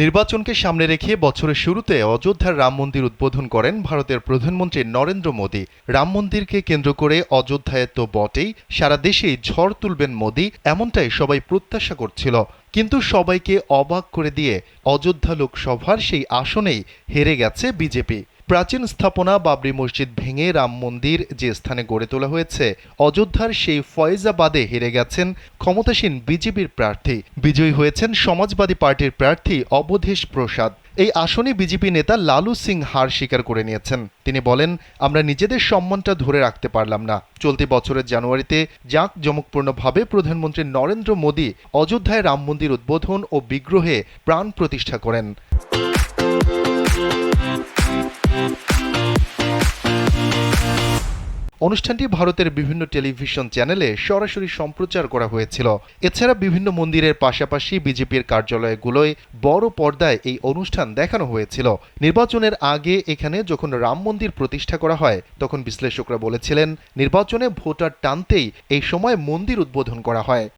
নির্বাচনকে সামনে রেখে বছরের শুরুতে অযোধ্যার রাম মন্দির উদ্বোধন করেন ভারতের প্রধানমন্ত্রী নরেন্দ্র মোদী। রাম মন্দিরকে কেন্দ্র করে অযোধ্যায় তো বটেই, সারা দেশেই ঝড় তুলবেন মোদী, এমনটাই সবাই প্রত্যাশা করছিল। কিন্তু সবাইকে অবাক করে দিয়ে অযোধ্যা লোকসভার সেই আসনেই হেরে গেছে বিজেপি। প্রাচীন স্থাপনা বাবরি মসজিদ ভেঙে রাম মন্দির যে স্থানে গড়ে তোলা হয়েছে, অযোধ্যার সেই ফয়েজাবাদে হেরে গেছেন ক্ষমতাসীন বিজেপির প্রার্থী। বিজয়ী হয়েছেন সমাজবাদী পার্টির প্রার্থী অবধেশ প্রসাদ। এই আসনে বিজেপি নেতা লালু সিং হার স্বীকার করে নিয়েছেন। তিনি বলেন, আমরা নিজেদের সম্মানটা ধরে রাখতে পারলাম না। চলতি বছরের জানুয়ারিতে জাঁক জমকপূর্ণভাবে প্রধানমন্ত্রী নরেন্দ্র মোদী অযোধ্যায় রাম মন্দির উদ্বোধন ও বিগ্রহে প্রাণ প্রতিষ্ঠা করেন। অনুষ্ঠানটি ভারতের বিভিন্ন টেলিভিশন চ্যানেলে সরাসরি সম্প্রচার করা হয়েছিল। এছাড়া বিভিন্ন মন্দিরের পাশাপাশি বিজেপির কার্যালয়গুলোয় বড় পর্দায় এই অনুষ্ঠান দেখানো হয়েছিল। নির্বাচনের আগে এখানে যখন রাম মন্দির প্রতিষ্ঠা করা হয়, তখন বিশ্লেষকরা বলেছিলেন, নির্বাচনে ভোটার টানতেই এই সময় মন্দির উদ্বোধন করা হয়।